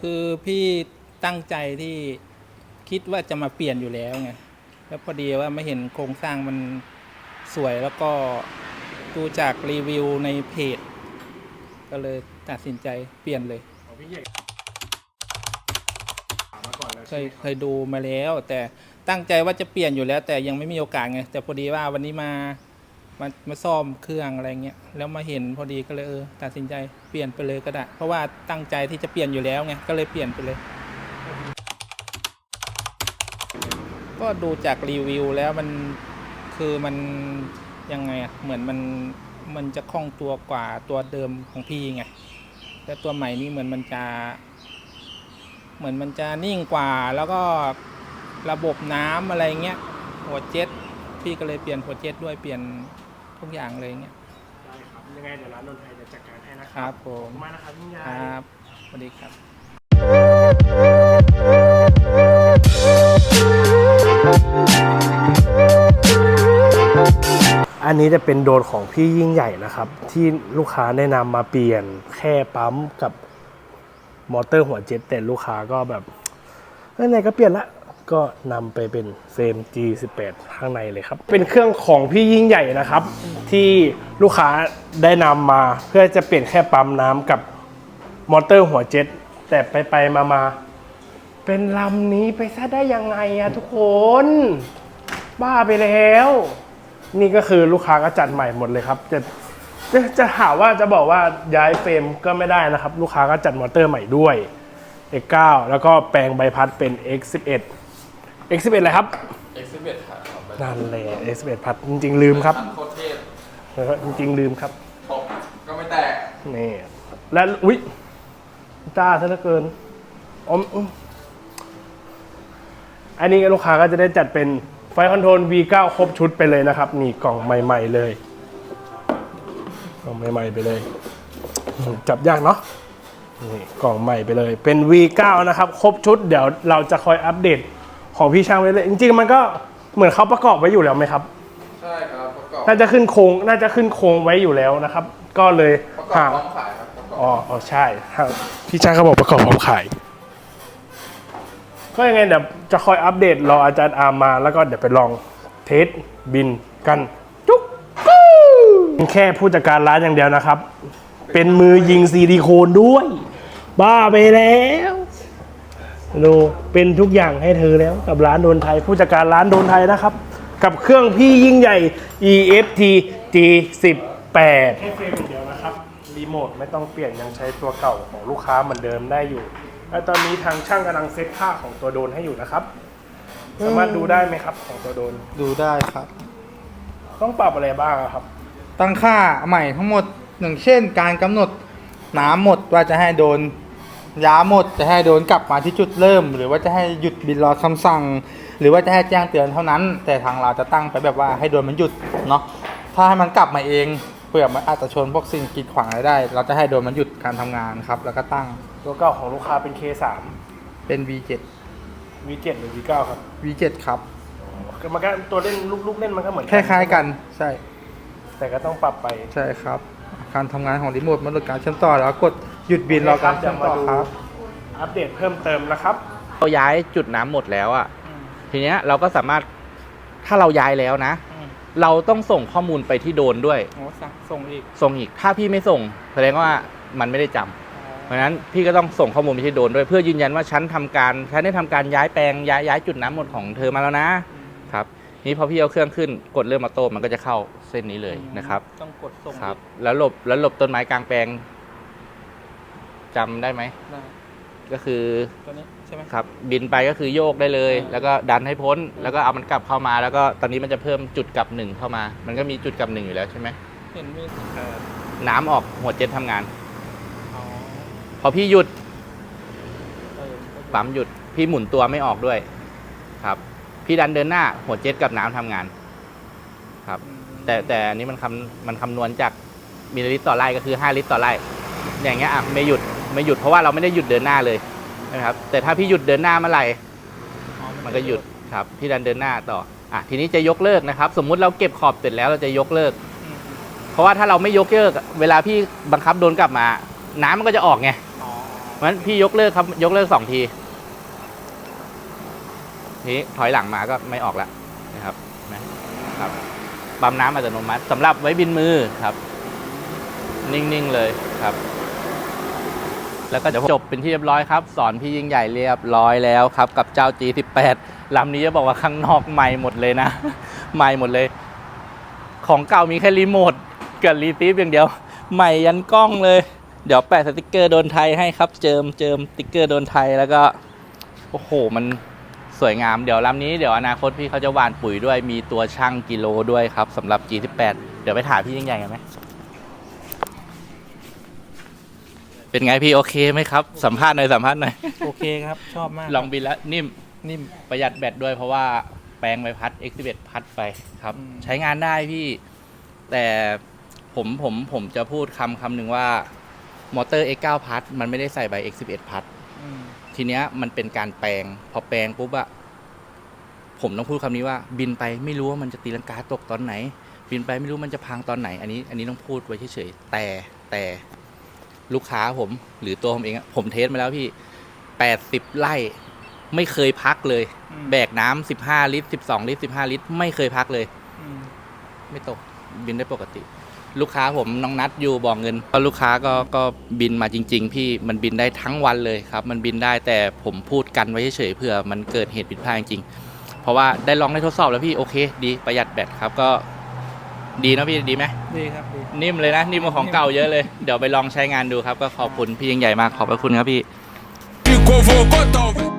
คือพี่ตั้งใจที่คิดว่าจะมาเปลี่ยนอยู่แล้วไงแล้วพอดีว่าไม่เห็นโครงสร้างมันสวยแล้วก็ดูจากรีวิวในเพจ ก็เลยตัดสินใจเปลี่ยนเลย ของพี่ใหญ่มาก่อนแล้วเคใช่ยไหมเคยดูมาแล้ว แต่ตั้งใจว่าจะเปลี่ยนอยู่แล้ว แต่ยังไม่มีโอกาสไงแต่พอดีว่าวันนี้มา มามาซ่อมเครื่องอะไรเงี้ยแล้วมาเห็นพอดีก็เลยเออตัดสินใจเปลี่ยนไปเลยก็ได้เพราะว่าตั้งใจที่จะเปลี่ยนอยู่แล้วไงก็เลยเปลี่ยนไปเลย ก็ดูจากรีวิวแล้วมันคือมันยังไงอะเหมือนมันมันจะคล่องตัวกว่าตัวเดิมของพี่ไงแต่ตัวใหม่นี่เหมือนมันจะเหมือนมันจะนิ่งกว่าแล้วก็ระบบน้ำอะไรเงี้ยหัวเจ็ตพี่ก็เลยเปลี่ยนหัวเจ็ตด้วยเปลี่ยน ทุกอย่างเลยเงี้ยได้ครับ ยังไงเดี๋ยวร้านนนไทยจะจัดการให้นะคครัรับบผขอบม คุณมากนะครับพี่ใหญ่ครับ สวัสดีครับ อันนี้จะเป็นโดรนของพี่ยิ่งใหญ่นะครับ ที่ลูกค้าแนะนำมาเปลี่ยนแค่ปั๊มกับมอเตอร์หัวเจ็ตแต่ลูกค้าก็แบบเอ้ยไหนก็เปลี่ยนละ ก็นำไปเป็นเฟรม G18 ข้างในเลยครับ เป็นเครื่องของพี่ยิ่งใหญ่นะครับ ที่ลูกค้าได้นำมาเพื่อจะเปลี่ยนแค่ปั๊มน้ำกับมอเตอร์หัวเจ็ต แต่ไปไปมามาเป็นลำนี้ไปซะได้ยังไงอะทุกคน บ้าไปแล้ว นี่ก็คือลูกค้าก็จัดใหม่หมดเลยครับ จะจะจะหาว่าจะบอกว่าย้ายเฟรมก็ไม่ได้นะครับ ลูกค้าก็จัดมอเตอร์ใหม่ด้วย X9 แล้วก็แปลงใบพัดเป็น X11 X11 อะไรครับ X11 ครับเอาไปนั่นแหละ X11 พัดจริง ๆ ลืมครับอันโคตรเทพนะครับจริง ๆ ลืมครับตกก็ไม่แตกนี่และอุ๊ยจ้าซะเหลือเกินอมอืมอันนี้ลูกค้าก็จะได้จัดเป็นไฟคอนโทรล V9 ครบชุดไปเลยนะครับ นี่กล่องใหม่ ๆ เลยกล่องใหม่ ๆ ไปเลยอืมจับยากเนาะนี่กล่องใหม่ไปเลย เป็น V9 นะครับ ครบชุดเดี๋ยวเราจะคอยอัปเดต ของพี่ช่างไว้เลย จริงๆมันก็เหมือนเขาประกอบไว้อยู่แล้วไหมครับ ใช่ครับประกอบน่าจะขึ้นโครงน่าจะขึ้นโครงไว้อยู่แล้วนะครับ ก็เลยประกอบหาพร้อมขายครับประกอบอ๋ออ๋อใช่ครับพี่ช่างเขาบอกประกอบพร้อมขาย ก็ยังไงเดี๋ยวจะคอยอัปเดตรออาจารย์อาร์มมาแล้วก็เดี๋ยวไปลองเทสบินกันจุ๊กกู้แค่ผู้จัดการร้านอย่างเดียวนะครับ เป็นมือยิงซีดีโคนด้วย บ้าไปแล้ว ดูเป็นทุกอย่างให้เธอแล้วกับร้านโดนไทย ผู้จัดการร้านโดนไทยนะครับ กับเครื่องพี่ยิ่งใหญ่ EFT G18 แค่เฟรมเดียวนะครับ รีโมทไม่ต้องเปลี่ยนยังใช้ตัวเก่าของลูกค้าเหมือนเดิมได้อยู่ และตอนนี้ทางช่างกำลังเซตค่าของตัวโดนให้อยู่นะครับ สามารถดูได้ไหมครับของตัวโดน ดูได้ครับ ต้องปรับอะไรบ้างอะครับ ตั้งค่าใหม่ทั้งหมดอย่างเช่น การกำหนดน้ำหมดว่าจะให้โดน ยาหมดจะให้โดนกลับมาที่จุดเริ่ม หรือว่าจะให้หยุดบินรอคำสั่ง หรือว่าจะให้แจ้งเตือนเท่านั้น แต่ทางเราจะตั้งไปแบบว่าให้โดนมันหยุดเนาะถ้าให้มันกลับมาเองเพื่อมันอาจจะชนพวกสิ่งกีดขวางอะไรได้ เราจะให้โดนมันหยุดการทำงานครับ แล้วก็ตั้งตัวเก่าของลูกค้าเป็น K3 เป็น V7 V7 หรือ V9 ครับ V7 ครับมันก็ตัวเล่นลูกลูกเล่นมันก็เหมือนคล้ายๆกันใช่ แต่ก็ต้องปรับไปใช่ครับ การทำงานของรีโมทมันลดการเชื่อมต่อแล้วกด หยุดบินรอการเชื่อมต่อครับ อัปเดตเพิ่มเติมนะครับ เราย้ายจุดน้ำหมดแล้วอะ่ะทีเนี้ยเราก็สามารถถ้าเราย้ายแล้วนะ อืม เราต้องส่งข้อมูลไปที่โดรนด้วย โอ้สั่งส่งอีกส่งอีกถ้าพี่ไม่ส่ง แสดงว่ามันไม่ได้จำเพราะฉะนั้นพี่ก็ต้องส่งข้อมูลไปที่โดรนด้วย เพื่อยืนยันว่าฉันทำการฉันได้ทำการย้ายแปลงย้ายย้ายจุดน้ำหมดของเธอมาแล้วนะครับนี่พอพี่เอาเครื่องขึ้นกดเริ่มออโต้มันก็จะเข้าเส้นนี้เลยนะครับ ต้องกดส่งครับอีกแล้วหลบแล้วหลบต้นไม้กลางแปลง จำได้ไหม ได้ก็คือตัวนี้ใช่ไหม ครับบินไปก็คือโยกได้เลย อ่า แล้วก็ดันให้พ้น แล้วก็เอามันกลับเข้ามา แล้วก็ตอนนี้มันจะเพิ่มจุดกลับหนึ่งเข้ามา มันก็มีจุดกลับหนึ่งอยู่แล้วใช่ไหมเห็นมีเอ่อน้ำออกหัวเจ็ตทำงาน อ๋อพอพี่หยุดเออปั๊มหยุด พี่หมุนตัวไม่ออกด้วย ครับ พี่ดันเดินหน้าหัวเจ็ตกับน้ำทำงานครับอืมแต่แต่อันนี้มันคำมันคำนวณจากมิลลิลิตรต่อไร่ก็คือ 5 ลิตรต่อไร่ อย่างเงี้ยอะไม่หยุด ไม่หยุดเพราะว่าเราไม่ได้หยุดเดินหน้าเลยนะครับ แต่ถ้าพี่หยุดเดินหน้าเมื่อไหร่มันก็หยุดครับพี่ดันเดินหน้าต่ออะทีนี้จะยกเลิกนะครับ สมมุติเราเก็บขอบเสร็จแล้วเราจะยกเลิก เพราะว่าถ้าเราไม่ยกเลิก เวลาพี่บังคับโดนกลับมา น้ำมันก็จะออกไงอ๋อราะฉะนั้นพี่ยกเลิกครับยกเลิกสองทีนี้ถอยหลังมาก็ไม่ออกแล้วนะครับนะครับปั๊มน้ำอัตโนมัติสำหรับไว้บินมือครับ นิ่งๆเลยครับ แล้วก็จบเป็นที่เรียบร้อยครับ สอนพี่ยิ่งใหญ่เรียบร้อยแล้วครับ กับเจ้า G18 ลำนี้จะบอกว่าข้างนอกใหม่หมดเลยนะ ใหม่หมดเลย ของเก่ามีแค่รีโมทกับรีซีฟอย่างเดียว ใหม่ยันกล้องเลย เดี๋ยวแปะสติกเกอร์โดนไทยให้ครับ เจิมเจิมสติกเกอร์โดนไทยแล้วก็ โอ้โห มันสวยงาม เดี๋ยวลำนี้เดี๋ยวอนาคตพี่เขาจะหว่านปุ๋ยด้วย มีตัวช่างกิโลด้วยครับสำหรับ G18 เดี๋ยวไปถ่ายพี่ยิ่งใหญ่กันไหม เป็นไงพี่โอเคไหมครับ สัมภาษณ์หน่อยสัมภาษณ์หน่อย โอเคครับ ชอบมากลองบินแล้วนิ่มนิ่ม ประหยัดแบตด้วยเพราะว่าแปลงใบพัด X11 พัดไปครับ อืม ใช้งานได้พี่ แต่ผมผมผมจะพูดคำคำหนึ่งว่ามอเตอร์ X9 พัด มันไม่ได้ใส่ใบ X11 พัด อืมทีเนี้ยมันเป็นการแปลง พอแปลงปุ๊บอะผมต้องพูดคำนี้ว่า บินไปไม่รู้ว่ามันจะตีลังกาตกตอนไหน บินไปไม่รู้มันจะพังตอนไหน อันนี้ อันนี้ต้องพูดไว้เฉยๆแต่แต่ ลูกค้าผมหรือตัวผมเองอะผมเทสมาแล้วพี่แปดสิบไร่ไม่เคยพักเลย อืม แบกน้ำสิบห้าลิตรสิบสองลิตรสิบห้าลิตร ไม่เคยพักเลย อืมไม่ตกบินได้ปกติ ลูกค้าผมน้องนัดอยู่บอกเงินก็ลูกค้าก็ก็บินมาจริง ๆ พี่มันบินได้ทั้งวันเลยครับ มันบินได้แต่ผมพูดกันไว้เฉยๆเผื่อมันเกิดเหตุผิดพลาดจริงๆเพราะว่าได้ลองได้ทดสอบแล้วพี่โอเค ดีประหยัดแบตครับก็ดีนะพี่ดีไหม ดีครับดี นิ่มเลยนะนิ่มกว่าของเก่าเยอะเลย เดี๋ยวไปลองใช้งานดูครับ ก็ขอบคุณพี่ยิ่งใหญ่มากขอบพระคุณครับพี่ Ficou, vou botar